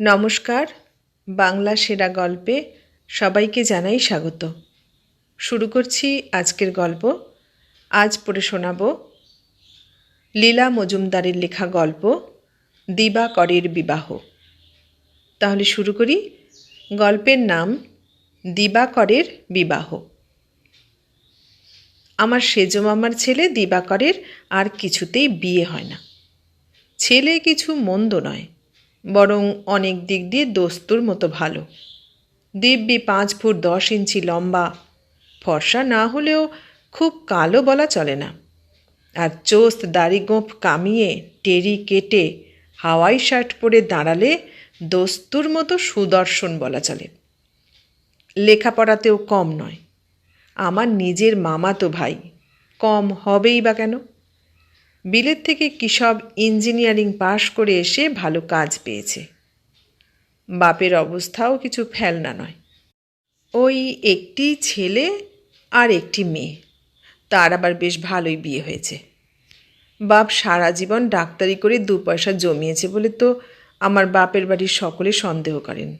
নমস্কার, বাংলা সেরা গল্পে সবাইকে জানাই স্বাগত। শুরু করছি আজকের গল্প। আজ পড়ে শোনাব লীলা মজুমদারের লেখা গল্প দিবাকরের বিবাহ। তাহলে শুরু করি। গল্পের নাম দিবাকরের বিবাহ। আমার সেজ মামার ছেলে দিবাকরের আর কিছুতেই বিয়ে হয় না। ছেলে কিছু মন্দ নয়। বরং অনেক দিক দিয়ে দোস্তুর মতো ভালো। দিব্যি পাঁচ ফুট দশ ইঞ্চি লম্বা, ফর্সা না হলেও খুব কালো বলা চলে না। আর চোস্ত দাড়ি গোঁফ কামিয়ে টেরি কেটে হাওয়াই শার্ট পরে দাঁড়ালে দোস্তুর মতো সুদর্শন বলা চলে। লেখাপড়াতেও কম নয়। আমার নিজের মামা তো ভাই, কম হবেই বা কেন? বিলেত থেকে কী সব ইঞ্জিনিয়ারিং পাশ করে এসে ভালো কাজ পেয়েছে। বাপের অবস্থাও কিছু ফেলনা নয়। ওই একটি ছেলে আর একটি মেয়ে, তার আবার বেশ ভালোই বিয়ে হয়েছে। বাপ সারা জীবন ডাক্তারি করে দু পয়সা জমিয়েছে বলে তো আমার বাপের বাড়ির সকলে সন্দেহ করেন।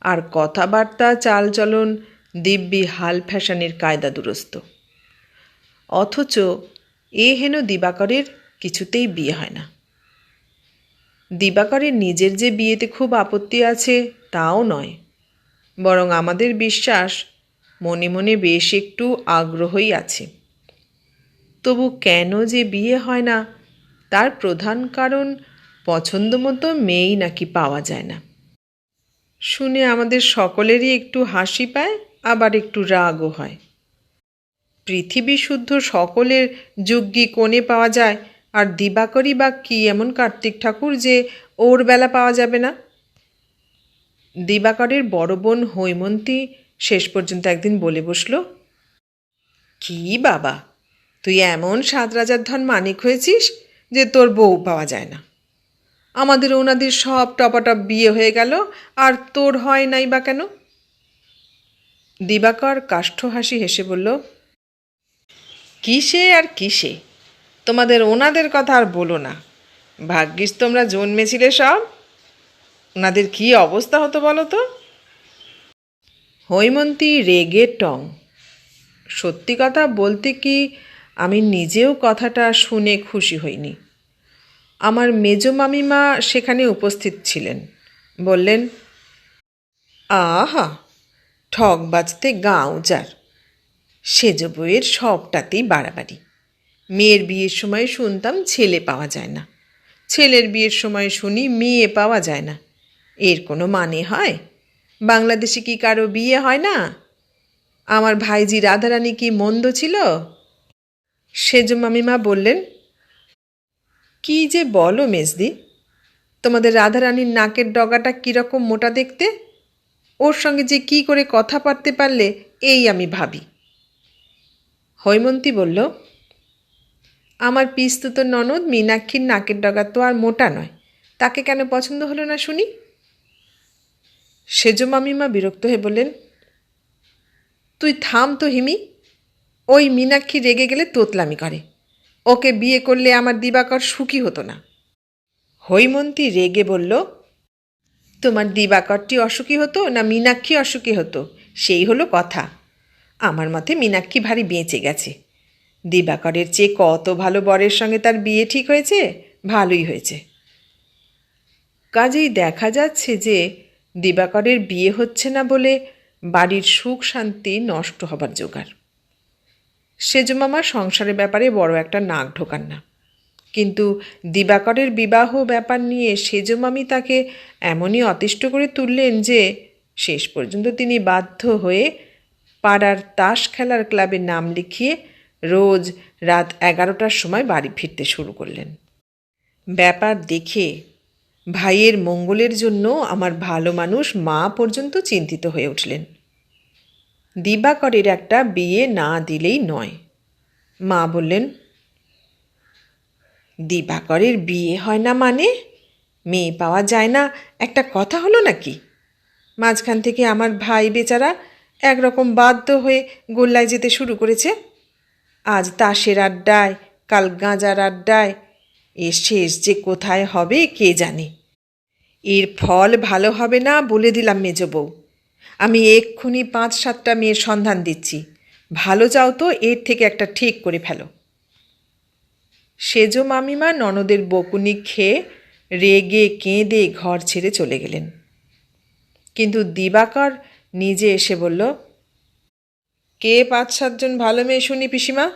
আর কথাবার্তা, চালচলন, দিব্যি হাল ফ্যাশনের কায়দা দুরস্ত। অথচ এ হেন দিবাকরের কিছুতেই বিয়ে হয় না। দিবাকরের নিজের যে বিয়েতে খুব আপত্তি আছে, তাও নয়। বরং আমাদের বিশ্বাস মনে মনে বেশ একটু আগ্রহই আছে। তবু কেন যে বিয়ে হয় না, তার প্রধান কারণ পছন্দ মতো মেয়েই নাকি পাওয়া যায় না। শুনে আমাদের সকলেরই একটু হাসি পায়, আবার একটু রাগও হয়। পৃথিবী শুদ্ধ সকলের যুগ্গি কোণে পাওয়া যায়। আর দিবাকরই বা কি এমন কার্তিক ঠাকুর যে ওর বেলা পাওয়া যাবে না? দিবাকরের বড় বোন হৈমন্তী শেষ পর্যন্ত একদিন বলে বসল, কি বাবা, তুই এমন সাত রাজার ধন মানিক হয়েছিস যে তোর বউ পাওয়া যায় না। আমাদের ওনাদের সব টপাটপ বিয়ে হয়ে গেল, আর তোর হয় নাই বা কেন? দিবাকর কাষ্ঠ হাসি হেসে বলল কিসে আর কিসে? তোমাদের ওনাদের কথা আর বলো না। ভাগ্যিস তোমরা জন্মেছিলে সব। ওনাদের কি অবস্থা হতো বলো তো? হৈমন্তী রেগে টং। সত্যি কথা বলতে কি, আমি নিজেও কথাটা শুনে খুশি হইনি। আমার মেজ মামিমা সেখানে উপস্থিত ছিলেন। বললেন, আহা ঠক বাজতে গাঁও উজার সেজ বইয়ের সবটাতেই বাড়াবাড়ি। মেয়ের বিয়ের সময় শুনতাম ছেলে পাওয়া যায় না। ছেলের বিয়ের সময় শুনি মেয়ে পাওয়া যায় না। এর কোনো মানে হয়? বাংলাদেশে কি কারও বিয়ে হয় না? আমার ভাইজি রাধারানী কি মন্দ ছিল? সেজ মামিমা বললেন, কি যে বলো মেজদি, তোমাদের রাধারানীর নাকের ডগাটা কীরকম মোটা দেখতে? ওর সঙ্গে যে কি করে কথা পারতে পারলে এই আমি ভাবি। হৈমন্তী বলল, আমার পিস্তুত ননদ, মীনাক্ষীর নাকের ডগা তো আর মোটা নয়। তাকে কেন পছন্দ হলো না শুনি? সেজ মামিমা বিরক্ত হয়ে বললেন, তুই থাম তো হিমি। ওই মীনাক্ষী রেগে গেলে তোতলামি করে। ওকে বিয়ে করলে আমার দিবাকর সুখী হতো না। হৈমন্তী রেগে বলল, তোমার দিবাকরটি অসুখী হতো না মীনাক্ষী অসুখী হতো? সেই হলো কথা। আমার মতে মীনাক্ষী ভারী বেঁচে গেছে। দিবাকরের চেয়ে কত ভালো বরের সঙ্গে তার বিয়ে ঠিক হয়েছে? ভালোই হয়েছে। কাজেই দেখা যাচ্ছে যে দিবাকরের বিয়ে হচ্ছে না বলে বাড়ির সুখ শান্তি নষ্ট হবার জোগাড়। সেজমামা সংসারের ব্যাপারে বড় একটা নাক ঢোকান না। কিন্তু দিবাকরের বিবাহ ব্যাপার নিয়ে সেজমামি তাকে এমনই অতিষ্ঠ করে তুললেন যে শেষ পর্যন্ত তিনি বাধ্য হয়ে পাড়ার তাস খেলার ক্লাবে নাম লিখিয়ে রোজ রাত এগারোটার সময় বাড়ি ফিরতে শুরু করলেন। ব্যাপার দেখে ভাইয়ের মঙ্গলের জন্য আমার ভালো মানুষ মা পর্যন্ত চিন্তিত হয়ে উঠলেন। দিবাকরের একটা বিয়ে না দিলেই নয়। মা বললেন, দিবাকরের বিয়ে হয় না মানে? মেয়ে পাওয়া যায় না। একটা কথা হলো নাকি? মাঝখান থেকে আমার ভাই বেচারা একরকম বাধ্য হয়ে গোল্লায় যেতে শুরু করেছে। আজ তাসের আড্ডায়, কাল গাঁজার আড্ডায়, এ শেষ যে কোথায় হবে কে জানে। এর ফল ভালো হবে না বলে দিলাম মেজ বউ। আমি এক্ষুনি পাঁচ সাতটা মেয়ের সন্ধান দিচ্ছি। ভালো চাও তো, এর থেকে একটা ঠিক করে ফেলো। সেজো মামিমা ননদের বকুনি খেয়ে রেগে কেঁদে ঘর ছেড়ে চলে গেলেন। কিন্তু দিবাকর নিজে এসে বলল, কে পাঁচ সাতজন ভালো মেয়ে শুনি পিসিমা?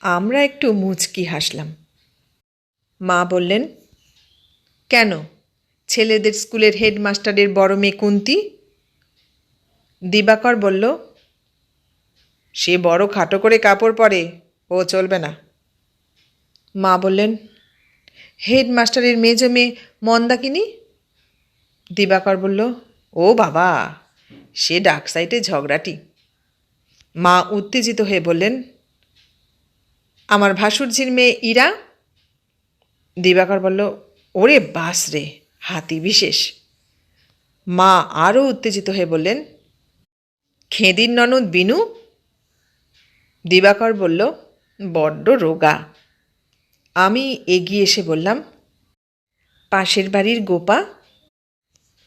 আমরা একটু মুচকি হাসলাম। মা বললেন, কেন? ছেলেদের স্কুলের হেডমাস্টারের বড় মেয়ে কুন্তি? দিবাকর বলল, সে বড় খাটো করে কাপড় পরে, ও চলবে না। মা বললেন, হেডমাস্টারের মেজ মেয়ে মন্দাকিনী? দিবাকর বলল, ও বাবা সে ডাক সাইটে ঝগড়াটি। মা উত্তেজিত হয়ে বললেন, আমার ভাসুরঝির মেয়ে ইরা? দিবাকর বলল, ওরে বাস রে, হাতি বিশেষ। মা আরও উত্তেজিত হয়ে বললেন, খেদির ননদ বিনু? দিবাকর বলল, বড্ড রোগা। আমি এগিয়ে এসে বললাম, পাশের বাড়ির গোপা?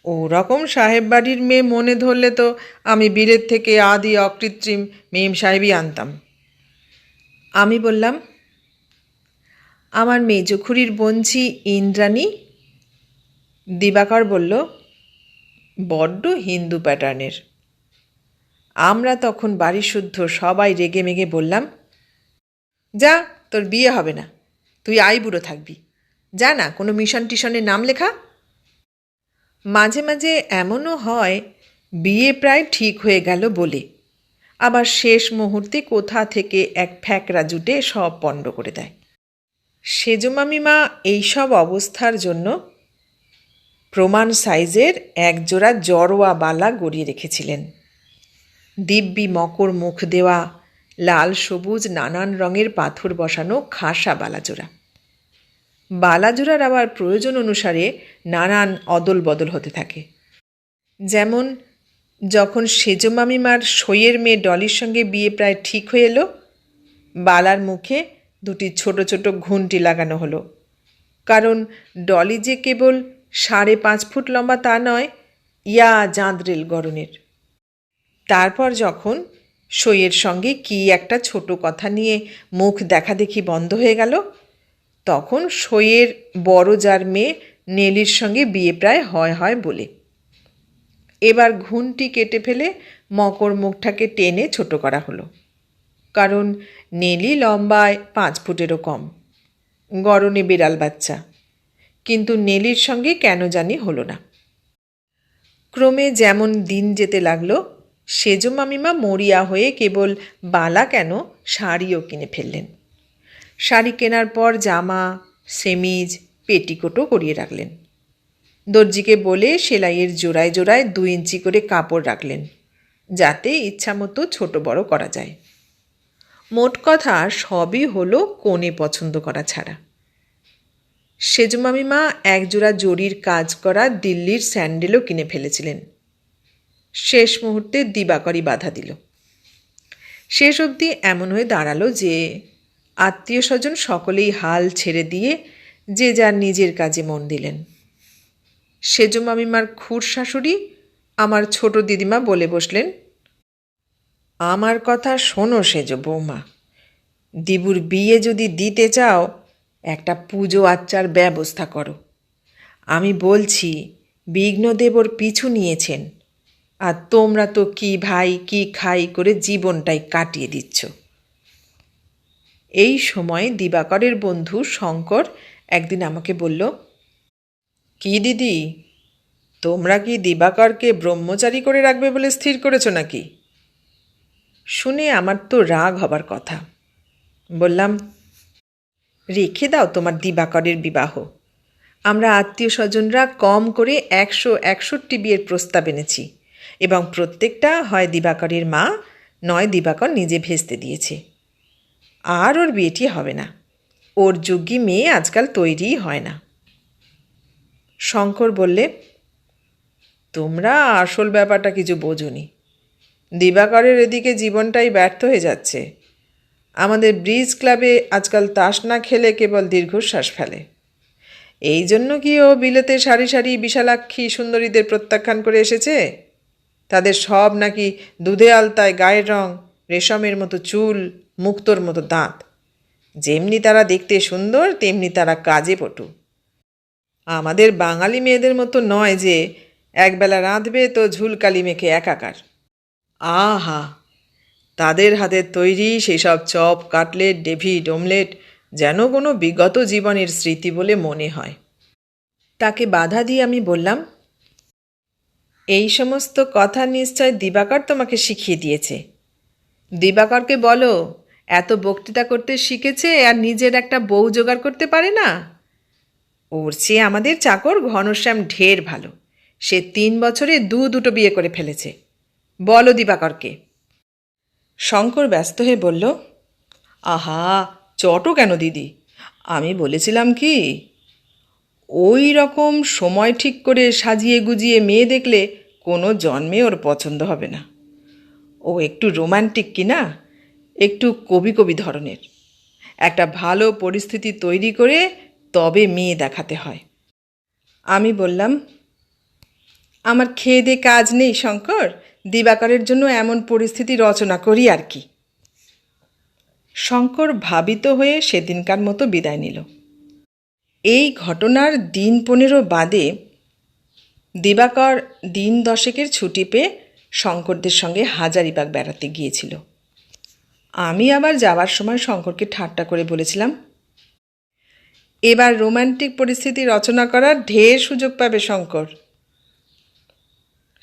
ওরকম সাহেব বাড়ির মেয়ে মনে ধরলে তো আমি বিলের থেকে আদি অকৃত্রিম মেম সাহেবই আনতাম। আমি বললাম, আমার মেজখুরির বঞ্চি ইন্দ্রাণী? দিবাকর বলল, বড্ড হিন্দু প্যাটার্নের। আমরা তখন বাড়ি শুদ্ধ সবাই রেগে মেগে বললাম, যা, তোর বিয়ে হবে না, তুই আই বুড়ো থাকবি। যা না, কোনো মিশন টিশনের নাম লেখা? মাঝে মাঝে এমনও হয়, বিয়ে প্রায় ঠিক হয়ে গেল বলে। আবার শেষ মুহূর্তে কোথা থেকে এক ফ্যাকরা জুটে সব পণ্ড করে দেয়। সেজ মামিমা এইসব অবস্থার জন্য প্রমাণ সাইজের একজোড়া জড়োয়া বালা গড়িয়ে রেখেছিলেন। দিব্যি মকর মুখ দেওয়া, লাল সবুজ নানান রঙের পাথর বসানো খাসা বালাজোড়া। বালাজোড়ার আবার প্রয়োজন অনুসারে নানান অদল বদল হতে থাকে। যেমন, যখন সেজ মামিমার সইয়ের মেয়ে ডলির সঙ্গে বিয়ে প্রায় ঠিক হয়ে এলো, বালার মুখে দুটি ছোট ছোট ঘুন্টি লাগানো হলো। কারণ ডলি যে কেবল সাড়ে পাঁচ ফুট লম্বা তা নয়, ইয়া জাঁদরেল গরনের তারপর যখন সইয়ের সঙ্গে কি একটা ছোট কথা নিয়ে মুখ দেখা দেখি বন্ধ হয়ে গেল তখন সইয়ের বড় যার মেয়ে নেলির সঙ্গে বিয়ে প্রায় হয় হয় বলে। এবার ঘুনটি কেটে ফেলে মকর মুখটাকে টেনে ছোট করা হলো। কারণ নেলি লম্বায় পাঁচ ফুটেরও কম। গরনে বিড়াল বাচ্চা। কিন্তু নেলির সঙ্গে কেন জানি হলো না। ক্রমে যেমন দিন যেতে লাগল, সেজ মামিমা মরিয়া হয়ে কেবল বালা কেন শাড়িও কিনে ফেললেন। শাড়ি কেনার পর জামা, সেমিজ, পেটিকোটও করিয়ে রাখলেন। দর্জিকে বলে সেলাইয়ের জোড়ায় জোড়ায় দু ইঞ্চি করে কাপড় রাখলেন, যাতে ইচ্ছামতো ছোট বড় করা যায়। মোট কথা, সবই হলো কোণে পছন্দ করা ছাড়া। সেজমামিমা একজোড়া জরির কাজ করা দিল্লির স্যান্ডেলও কিনে ফেলেছিলেন। শেষ মুহূর্তে দিবাকরই বাধা দিল। শেষ অবধি এমন হয়ে দাঁড়াল যে আত্মীয় স্বজন সকলেই হাল ছেড়ে দিয়ে যে যার নিজের কাজে মন দিলেন। সেজ মামিমার খুর শাশুড়ি আমার ছোট দিদিমা বলে বসলেন, আমার কথা শোনো সেজ বৌমা। দিবুর বিয়ে যদি দিতে চাও, একটা পুজো আচ্চার ব্যবস্থা করো। আমি বলছি বিঘ্নদেব ওর পিছু নিয়েছেন, আর তোমরা তো কি ভাই কি খাই করে জীবনটাই কাটিয়ে দিচ্ছ। এই সময় দিবাকরের বন্ধু শঙ্কর একদিন আমাকে বলল, কি দিদি? তোমরা কি দিবাকরকে ব্রহ্মচারী করে রাখবে বলে স্থির করেছ নাকি? শুনে আমার তো রাগ হবার কথা। বললাম, রেখে দাও তোমার দিবাকরের বিবাহ। আমরা আত্মীয় স্বজনরা কম করে একশো একষট্টি বিয়ের প্রস্তাব এনেছি এবং প্রত্যেকটা হয় দিবাকরের মা, নয় দিবাকর নিজে ভেস্তে দিয়েছে। আর ওর বিয়েটি হবে না। ওর যোগ্যী মেয়ে আজকাল তৈরিই হয় না। শঙ্কর বললে, তোমরা আসল ব্যাপারটা কিছু বোঝনি। দিবাকরের এদিকে জীবনটাই ব্যর্থ হয়ে যাচ্ছে। আমাদের ব্রিজ ক্লাবে আজকাল তাস না খেলে কেবল দীর্ঘশ্বাস ফেলে। এই জন্য কি ও বিলেতে সারি সারি বিশালাক্ষী সুন্দরীদের প্রত্যাখ্যান করে এসেছে? তাদের সব নাকি দুধে আলতায় গায়ের রং, রেশমের মতো চুল মুক্তোর মতো দাঁত। যেমনি তারা দেখতে সুন্দর, তেমনি তারা কাজে পটু। আমাদের বাঙালি মেয়েদের মতো নয় যে, একবেলা রাঁধবে তো ঝুলকালি মেখে একাকার। আহা! তাদের হাতের তৈরি সেসব চপ, কাটলেট ডেভিড ওমলেট যেন কোনো বিগত জীবনের স্মৃতি বলে মনে হয়। তাকে বাধা দিয়ে আমি বললাম, এই সমস্ত কথা নিশ্চয় দিবাকর তোমাকে শিখিয়ে দিয়েছে। দিবাকরকে বলো এত বক্তৃতা করতে শিখেছে আর নিজের একটা বউ জোগাড় করতে পারে না? ওর চেয়ে আমাদের চাকর ঘনশ্যাম ঢের ভালো। সে তিন বছরে দু দুটো বিয়ে করে ফেলেছে। বলো দিবাকরকে। শঙ্কর ব্যস্ত হয়ে বলল, আহা চটো কেন দিদি? আমি বলেছিলাম কি, ওই রকম সময় ঠিক করে সাজিয়ে গুজিয়ে মেয়ে দেখলে কোনো জন্মে ওর পছন্দ হবে না। ও একটু রোমান্টিক কি না? একটু কবি কবি ধরনের। একটা ভালো পরিস্থিতি তৈরি করে তবে মেয়ে দেখাতে হয়। আমি বললাম, আমার খেয়ে দে কাজ নেই, শঙ্কর। দিবাকরের জন্য এমন পরিস্থিতি রচনা করি আর কি। শঙ্কর ভাবিত হয়ে সেদিনকার মতো বিদায় নিল। এই ঘটনার দিন পনেরো বাদে দিবাকর দিন দশেকের ছুটি পেয়ে শঙ্করদের সঙ্গে হাজারিবাগ বেড়াতে গিয়েছিল। আমি আবার যাওয়ার সময় শঙ্করকে ঠাট্টা করে বলেছিলাম, এবার রোমান্টিক পরিস্থিতি রচনা করার ঢের সুযোগ পাবে শঙ্কর।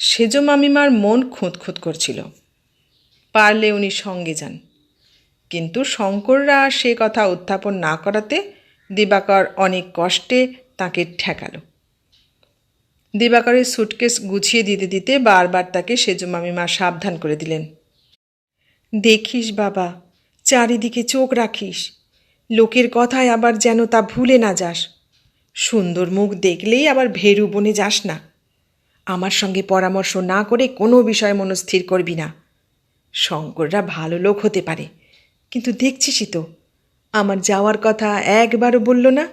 সেজ মামিমার মন খুঁতখুত করছিল। পারলে উনি সঙ্গে যান, কিন্তু শঙ্কররা সে কথা উত্থাপন না করাতে দিবাকর অনেক কষ্টে তাকে ঠেকালো। দিবাকরের সুটকেস গুছিয়ে দিতে দিতে বারবার তাকে সেজ মামিমা সাবধান করে দিলেন। দেখিস বাবা, চারিদিকে চোখ রাখিস। লোকের কথায় আবার যেন তা ভুলে না যাস। সুন্দর মুখ দেখলেই আবার ভেরু বনে যাস না। আমার সঙ্গে পরামর্শ না করে কোনো বিষয় মনস্থির করবি না। শঙ্কররা ভালো লোক হতে পারে, কিন্তু দেখছিসই তো, আমার যাওয়ার কথা একবারও বলল না,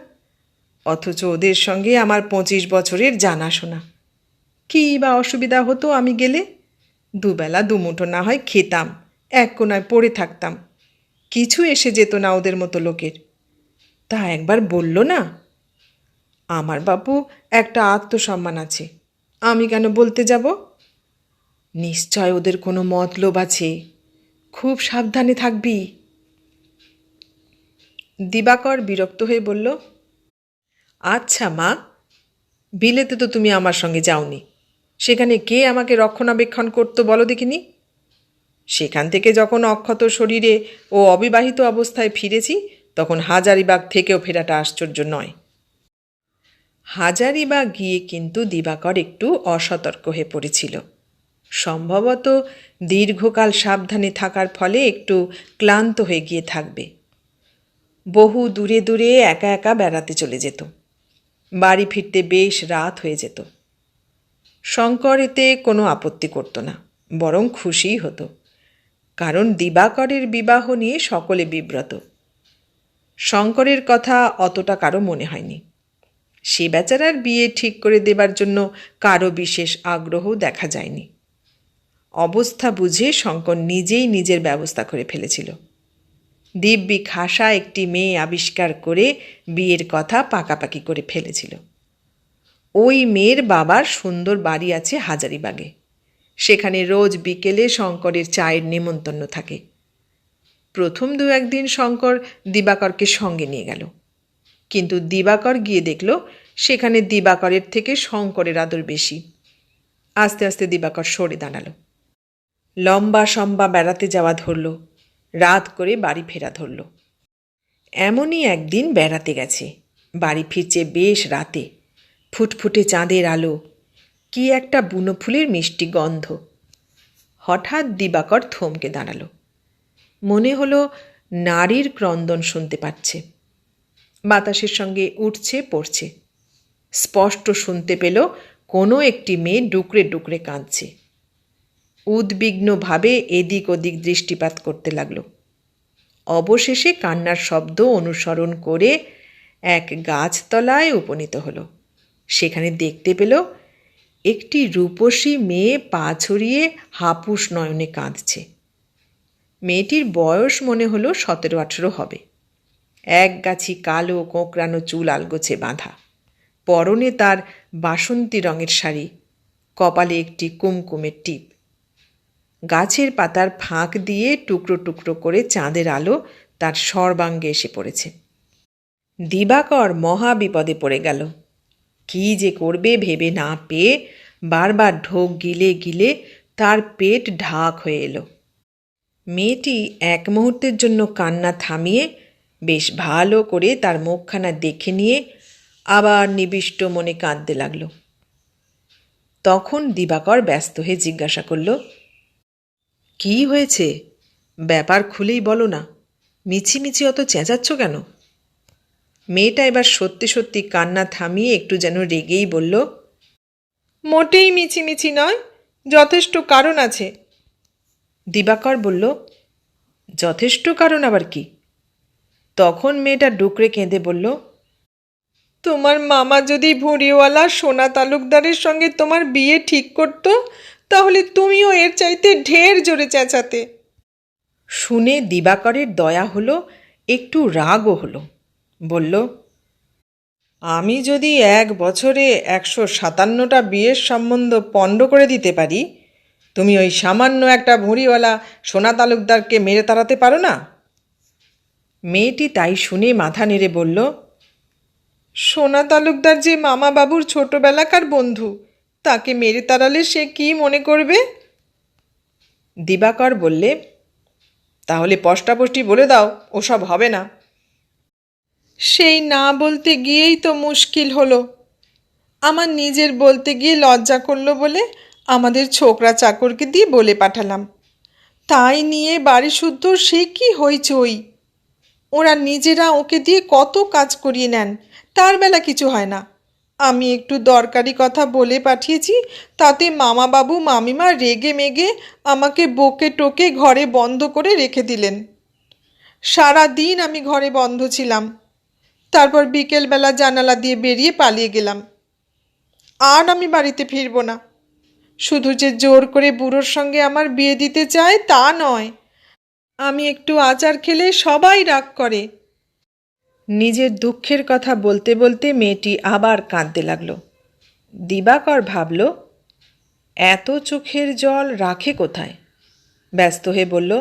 অথচ ওদের সঙ্গে আমার পঁচিশ বছরের জানাশোনা। কী বা অসুবিধা হতো আমি গেলে? দুবেলা দুমুঠো না হয় খেতাম। এক কোনায় পড়ে থাকতাম। কিছু এসে যেত না ওদের মতো লোকের। তা একবার বলল না? আমার বাপু একটা আত্মসম্মান আছে। আমি কেন বলতে যাব? নিশ্চয় ওদের কোনো মতলব আছে। খুব সাবধানে থাকবি। দিবাকর বিরক্ত হয়ে বলল আচ্ছা মা, বিলেতে তো তুমি আমার সঙ্গে যাওনি। সেখানে কে আমাকে রক্ষণাবেক্ষণ করতো বলো দেখিনি? সেখান থেকে যখন অক্ষত শরীরে ও অবিবাহিত অবস্থায় ফিরেছি, তখন হাজারিবাগ থেকেও ফেরাটা আশ্চর্য নয়। হাজারিবাগ গিয়ে কিন্তু দিবাকর একটু অসতর্ক হয়ে পড়েছিল। সম্ভবত দীর্ঘকাল সাবধানে থাকার ফলে একটু ক্লান্ত হয়ে গিয়ে থাকবে। বহু দূরে দূরে একা একা বেড়াতে চলে যেত। বাড়ি ফিরতে বেশ রাত হয়ে যেত। শঙ্কর এতে কোনো আপত্তি করতো না, বরং খুশিই হতো। কারণ দিবাকরের বিবাহ নিয়ে সকলে বিব্রত। শঙ্করের কথা অতটা কারও মনে হয়নি। সে বেচারার বিয়ে ঠিক করে দেবার জন্য কারও বিশেষ আগ্রহ দেখা যায়নি। অবস্থা বুঝে শঙ্কর নিজেই নিজের ব্যবস্থা করে ফেলেছিল। দিব্যি খাসা একটি মেয়ে আবিষ্কার করে বিয়ের কথা পাকাপাকি করে ফেলেছিল। ওই মেয়ের বাবার সুন্দর বাড়ি আছে হাজারিবাগে। সেখানে রোজ বিকেলে শঙ্করের চায়ের নেমন্তন্ন থাকে। প্রথম দু একদিন শঙ্কর দিবাকরকে সঙ্গে নিয়ে গেল। কিন্তু দিবাকর গিয়ে দেখল, সেখানে দিবাকরের থেকে শঙ্করের আদর বেশি। আস্তে আস্তে দিবাকর সরে দাঁড়াল। লম্বা সম্বা বেড়াতে যাওয়া ধরল, রাত করে বাড়ি ফেরা ধরল। এমনই একদিন বেড়াতে গেছে, বাড়ি ফিরছে বেশ রাতে। ফুটফুটে চাঁদের আলো কি একটা বুনো ফুলের মিষ্টি গন্ধ। হঠাৎ দিবাকর থমকে দাঁড়াল। মনে হলো নারীর ক্রন্দন শুনতে পাচ্ছে। বাতাসের সঙ্গে উঠছে, পড়ছে। স্পষ্ট শুনতে পেল কোনো একটি মেয়ে ডুকরে ডুকরে কাঁদছে। উদ্বিগ্নভাবে এদিক ওদিক দৃষ্টিপাত করতে লাগল। অবশেষে কান্নার শব্দ অনুসরণ করে এক গাছতলায় উপনীত হলো। সেখানে দেখতে পেল একটি রূপসী মেয়ে পা ছড়িয়ে হাপুস নয়নে কাঁদছে। মেয়েটির বয়স মনে হলো সতেরো আঠেরো হবে। এক গাছি কালো কোঁকড়ানো চুল আলগোছে বাঁধা। পরনে তার বাসন্তী রঙের শাড়ি, কপালে একটি কুমকুমের টিপ। গাছের পাতার ফাঁক দিয়ে টুকরো টুকরো করে চাঁদের আলো তার সর্বাঙ্গে এসে পড়েছে। দিবাকর মহা বিপদে পড়ে গেল। কি যে করবে ভেবে না পেয়ে বারবার ঢোক গিলে গিলে তার পেট ঢাক হয়ে এলো। মেয়েটি এক মুহূর্তের জন্য কান্না থামিয়ে বেশ ভালো করে তার মুখখানা দেখে নিয়ে আবার নিবিষ্ট মনে কাঁদতে লাগল। তখন দিবাকর ব্যস্ত হয়ে জিজ্ঞাসা করল, কি হয়েছে? ব্যাপার খুলেই বলো না। মিছিমিছি অত চেঁচাচ্ছ কেন? মেয়েটা এবার সত্যি সত্যি কান্না থামিয়ে একটু যেন রেগেই বলল, মোটেই মিছিমিছি নয়, যথেষ্ট কারণ আছে। দিবাকর বলল, যথেষ্ট কারণ আবার কি? তখন মেয়েটা ডুকরে কেঁদে বলল, তোমার মামা যদি ভুঁড়িওয়ালা সোনা তালুকদারের সঙ্গে তোমার বিয়ে ঠিক করতো, তাহলে তুমিও এর চাইতে ঢের জোরে চেঁচাতে। শুনে দিবাকরের দয়া হলো, একটু রাগও হলো। বলল, আমি যদি এক বছরে একশো সাতান্নটা বিয়ের সম্বন্ধ পণ্ড করে দিতে পারি, তুমি ওই সামান্য একটা ভুঁড়িওয়ালা সোনা তালুকদারকে মেরে তাড়াতে পারো না? মেয়েটি তাই শুনে মাথা নেড়ে বলল, সোনা তালুকদার যে মামা বাবুর ছোটবেলাকার বন্ধু, তাকে মেরে তাড়ালে সে কি মনে করবে? দিবাকর বললে, তাহলে পষ্টাপষ্টি বলে দাও, ওসব হবে না। সেই না বলতে গিয়েই তো মুশকিল হলো। আমার নিজের বলতে গিয়ে লজ্জা করল বলে আমাদের ছোকরা চাকরকে দিয়ে বলে পাঠালাম। তাই নিয়ে বাড়ি শুদ্ধ সে কি হইচই ওরা নিজেরা ওকে দিয়ে কত কাজ করিয়ে নেন, তার বেলা কিছু হয় না। আমি একটু দরকারি কথা বলে পাঠিয়েছি, তাতে মামাবাবু, মামিমা রেগে মেগে আমাকে বকে টোকে ঘরে বন্ধ করে রেখে দিলেন। সারা দিন আমি ঘরে বন্ধ ছিলাম। তারপর বিকেলবেলা জানালা দিয়ে বেরিয়ে পালিয়ে গেলাম। আর আমি বাড়িতে ফিরবো না। শুধু যে জোর করে বুড়োর সঙ্গে আমার বিয়ে দিতে চায় তা নয়, আমি একটু আচার খেলে সবাই রাগ করে। নিজের দুঃখের কথা বলতে বলতে মেয়েটি আবার কাঁদতে লাগল। দিবাকর ভাবল, এত চোখের জল রাখে কোথায়? ব্যস্ত হয়ে বলল,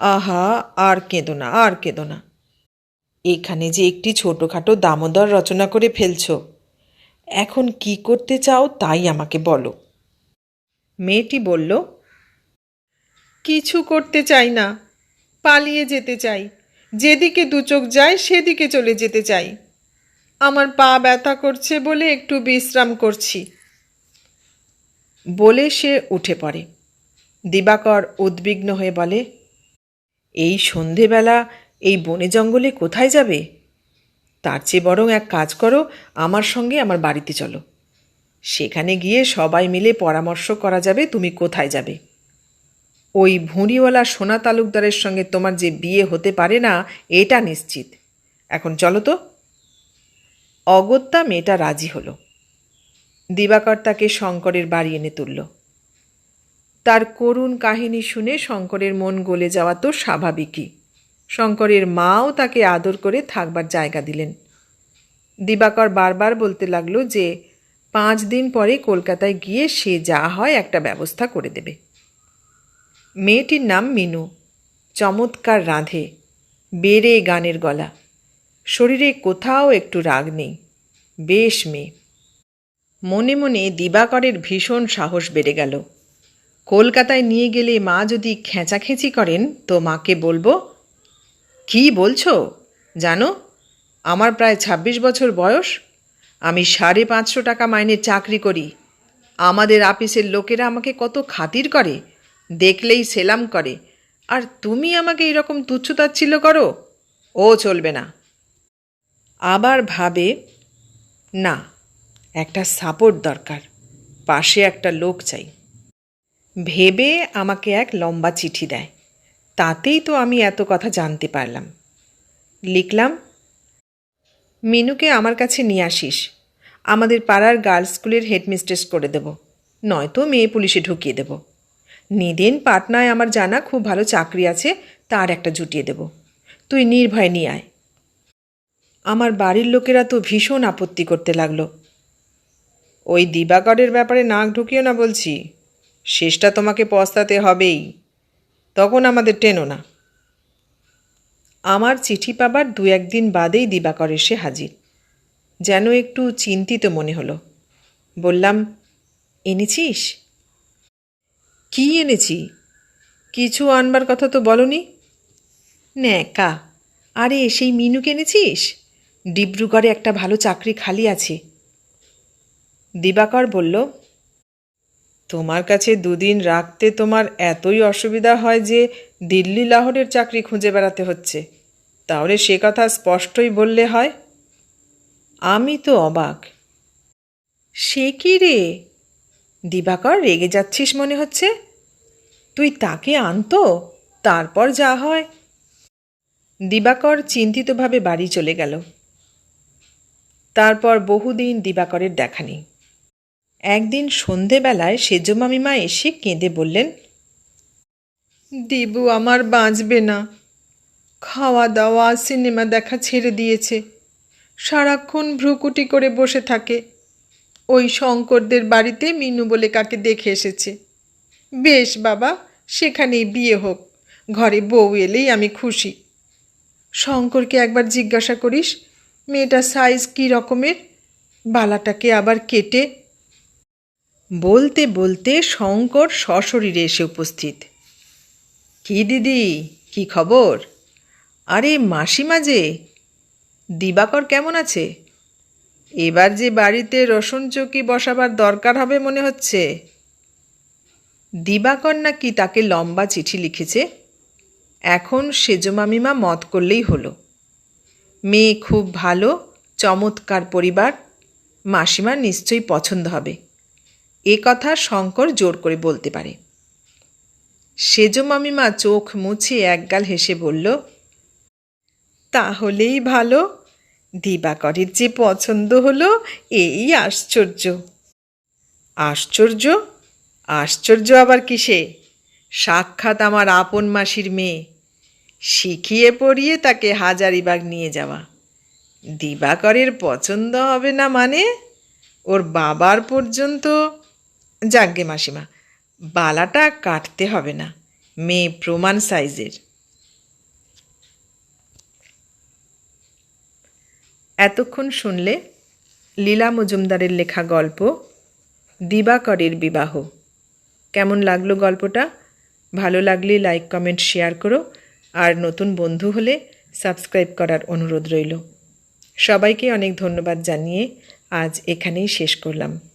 আহা, আর কেঁদো না, আর কেঁদো না। এখানে যে একটি ছোটোখাটো দামোদর রচনা করে ফেলছ। এখন কি করতে চাও তাই আমাকে বলো। মেয়েটি বলল, কিছু করতে চাই না, পালিয়ে যেতে চাই। যেদিকে দু চোখ যায়, সেদিকে চলে যেতে চাই। আমার পা ব্যথা করছে বলে একটু বিশ্রাম করছি। বলে সে উঠে পড়ে। দিবাকর উদ্বিগ্ন হয়ে বলে, এই সন্ধেবেলা এই বনে জঙ্গলে কোথায় যাবে? তার চেয়ে বরং এক কাজ করো, আমার সঙ্গে আমার বাড়িতে চলো। সেখানে গিয়ে সবাই মিলে পরামর্শ করা যাবে তুমি কোথায় যাবে। ওই ভুঁড়িওয়ালা সোনা তালুকদারের সঙ্গে তোমার যে বিয়ে হতে পারে না, এটা নিশ্চিত। এখন চলো তো। অগত্যা মেয়েটা রাজি হলো। দিবাকর তাকে শঙ্করের বাড়ি এনে তুলল। তার করুণ কাহিনী শুনে শঙ্করের মন গলে যাওয়া তো স্বাভাবিকই। শঙ্করের মাও তাকে আদর করে থাকবার জায়গা দিলেন। দিবাকর বারবার বলতে লাগল যে, পাঁচ দিন পরে কলকাতায় গিয়ে সে যা হয় একটা ব্যবস্থা করে দেবে। মেয়েটির নাম মিনু, চমৎকার রাঁধে, বেড়ে গানের গলা, শরীরে কোথাও একটু রাগ নেই, বেশ মেয়ে। মনে মনে দিবাকরের ভীষণ সাহস বেড়ে গেল। কলকাতায় নিয়ে গেলে মা যদি খেঁচাখেঁচি করেন, তো মাকে বলব কি বলছো? জানো, আমার প্রায় ২৬ বছর বয়স। আমি সাড়ে পাঁচশো টাকা মাইনে চাকরি করি। আমাদের আপিসের লোকেরা আমাকে কত খাতির করে, দেখলেই সেলাম করে। আর তুমি আমাকে এরকম তুচ্ছতাচ্ছিল্য করো? ও চলবে না। আবার ভাবে, না, একটা সাপোর্ট দরকার, পাশে একটা লোক চাই। ভেবে আমাকে এক লম্বা চিঠি দেয়। তাতেই তো আমি এত কথা জানতে পারলাম। লিখলাম, মিনুকে আমার কাছে নিয়ে আসিস। আমাদের পাড়ার গার্লস স্কুলের হেডমিস্ট্রেস করে দেব। নয়তো মেয়ে পুলিশে ঢুকিয়ে দেব। নিদেন পাটনায় আমার জানা খুব ভালো চাকরি আছে, তার একটা জুটিয়ে দেব। তুই নির্ভয় নিয়ে আয়। আমার বাড়ির লোকেরা তো ভীষণ আপত্তি করতে লাগল। ওই দিবাকরের ব্যাপারে নাক ঢুকিও না বলছি। শেষটা তোমাকে পস্তাতে হবেই। তখন আমাদের টেনো না। আমার চিঠি পাবার দু একদিন বাদেই দিবাকর এসে হাজির। যেন একটু চিন্তিত মনে হলো। বললাম, এনেছিস? কি এনেছি? কিছু আনবার কথা তো বলনি? ন্যাকা আরে, সেই মিনুকে এনেছিস? ডিব্রুগড়ে একটা ভালো চাকরি খালি আছে। দিবাকর বলল তোমার কাছে দুদিন রাখতে তোমার এতই অসুবিধা হয় যে দিল্লি লাহোরের চাকরি খুঁজে বেড়াতে হচ্ছে। তাহলে সে কথা স্পষ্টই বললে হয়। আমি তো অবাক। সে কি রে? দিবাকর রেগে যাচ্ছিস মনে হচ্ছে। তুই তাকে আনতো, তারপর যা হয়। দিবাকর চিন্তিতভাবে বাড়ি চলে গেল। তারপর বহুদিন দিবাকরের দেখা নেই। একদিন সন্ধেবেলায় সেজমামিমা এসে কেঁদে বললেন, দিবু আমার বাঁচবে না। খাওয়া দাওয়া, সিনেমা দেখা ছেড়ে দিয়েছে। সারাক্ষণ ভ্রুকুটি করে বসে থাকে। ওই শঙ্করদের বাড়িতে মিনু বলে কাকে দেখে এসেছে। বেশ বাবা, সেখানেই বিয়ে হোক। ঘরে বউ এলেই আমি খুশি। শঙ্করকে একবার জিজ্ঞাসা করিস মেয়েটার সাইজ কী রকমের? বালাটাকে আবার কেটে বলতে বলতে শঙ্কর সশরীরে এসে উপস্থিত। কি দিদি, কি খবর? আরে মাসিমা যে, দিবাকর কেমন আছে? এবার যে বাড়িতে রসুন চৌকি বসাবার দরকার হবে মনে হচ্ছে। দিবাকর নাকি তাকে লম্বা চিঠি লিখেছে? এখন সেজমামিমা মত করলেই হলো। মেয়ে খুব ভালো, চমৎকার পরিবার, মাসিমার নিশ্চয়ই পছন্দ হবে। এ কথা শঙ্কর জোর করে বলতে পারে। সেজ মামিমা চোখ মুছে একগাল হেসে বলল, তাহলেই ভালো। দিবাকরের যে পছন্দ হলো, এই আশ্চর্য। আশ্চর্য? আশ্চর্য আবার কিসে? সাক্ষাৎ আমার আপন মাসির মেয়ে। শিখিয়ে পড়িয়ে তাকে হাজারিবাগ নিয়ে যাওয়া। দিবাকরের পছন্দ হবে না মানে? ওর বাবার পর্যন্ত যাগ্গে মাসিমা, বালাটা কাটতে হবে না, মেয়ে প্রমাণ সাইজের। এতক্ষণ শুনলে লীলা মজুমদারের লেখা গল্প, দিবাকরের বিবাহ। কেমন লাগল গল্পটা? ভালো লাগলে লাইক, কমেন্ট, শেয়ার করো, আর নতুন বন্ধু হলে সাবস্ক্রাইব করার অনুরোধ রইল। সবাইকে অনেক ধন্যবাদ জানিয়ে আজ এখানেই শেষ করলাম।